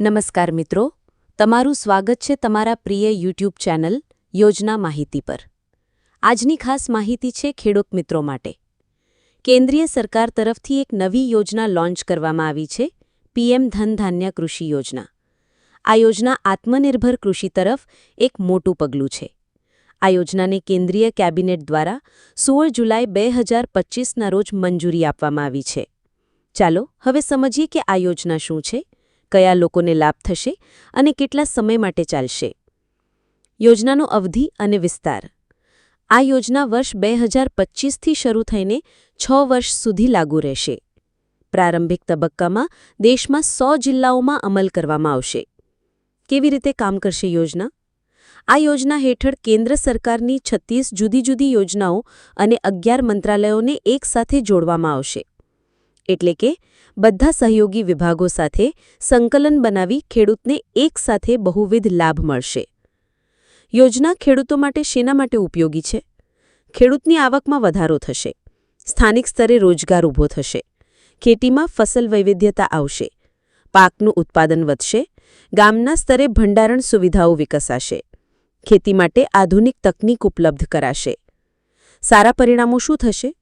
નમસ્કાર મિત્રો, તમારું સ્વાગત છે તમારા પ્રિય યુટ્યુબ ચેનલ યોજના માહિતી પર. આજની ખાસ માહિતી છે ખેડૂત મિત્રો માટે. કેન્દ્રીય સરકાર તરફથી એક નવી યોજના લોન્ચ કરવામાં આવી છે, પીએમ ધન ધાન્ય કૃષિ યોજના. આ યોજના આત્મનિર્ભર કૃષિ તરફ એક મોટું પગલું છે. આ યોજનાને કેન્દ્રીય કેબિનેટ દ્વારા સોળ જુલાઈ બે હજાર પચીસના રોજ મંજૂરી આપવામાં આવી છે. ચાલો હવે સમજીએ કે આ યોજના શું છે કયા લોકોને લાભ થશે અને કેટલા સમય માટે ચાલશે. યોજનાનો અવધિ અને વિસ્તાર. આ યોજના વર્ષ બે હજાર પચીસથી શરૂ થઈને છ વર્ષ સુધી લાગુ રહેશે. પ્રારંભિક તબક્કામાં દેશમાં સો જિલ્લાઓમાં અમલ કરવામાં આવશે. કેવી રીતે કામ કરશે યોજના? આ યોજના હેઠળ કેન્દ્ર સરકારની છત્રીસ જુદી જુદી યોજનાઓ અને અગિયાર મંત્રાલયોને એકસાથે જોડવામાં આવશે. એટલે કે બધા સહયોગી વિભાગો સાથે સંકલન બનાવી ખેડૂતને એકસાથે બહુવિધ લાભ મળશે. યોજના ખેડૂતો માટે શેના માટે ઉપયોગી છે? ખેડૂતની આવકમાં વધારો થશે. સ્થાનિક સ્તરે રોજગાર ઊભો થશે. ખેતીમાં ફસલ વૈવિધ્યતા આવશે. પાકનું ઉત્પાદન વધશે. ગામના સ્તરે ભંડારણ સુવિધાઓ વિકસાશે. ખેતી માટે આધુનિક તકનીક ઉપલબ્ધ કરાશે. સારા પરિણામો શું થશે?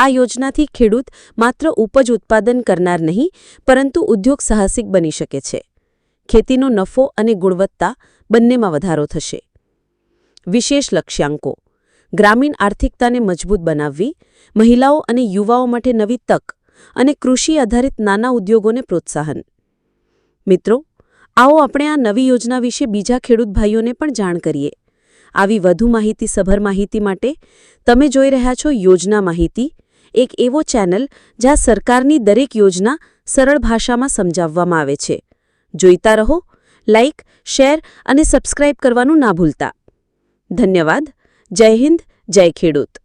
આ યોજનાથી ખેડૂત માત્ર ઉપજ ઉત્પાદન કરનાર નહીં, પરંતુ ઉદ્યોગ સાહસિક બની શકે છે. ખેતીનો નફો અને ગુણવત્તા બંનેમાં વધારો થશે. વિશેષ લક્ષ્યાંકો. ગ્રામીણ આર્થિકતાને મજબૂત બનાવવી, મહિલાઓ અને યુવાઓ માટે નવી તક અને કૃષિ આધારિત નાના ઉદ્યોગોને પ્રોત્સાહન. મિત્રો, આવો આપણે આ નવી યોજના વિશે બીજા ખેડૂત ભાઈઓને પણ જાણ કરીએ. આવી વધુ માહિતી, સભર માહિતી માટે તમે જોઈ રહ્યા છો યોજના માહિતી એક એવો ચેનલ જ્યાં સરકારની દરેક યોજના સરળ ભાષામાં સમજાવવામાં આવે છે. જોઈતા રહો લાઇક શેર અને સબસ્ક્રાઇબ કરવાનું ના ભૂલતા. ધન્યવાદ. જય હિન્દ, જય ખેડૂત.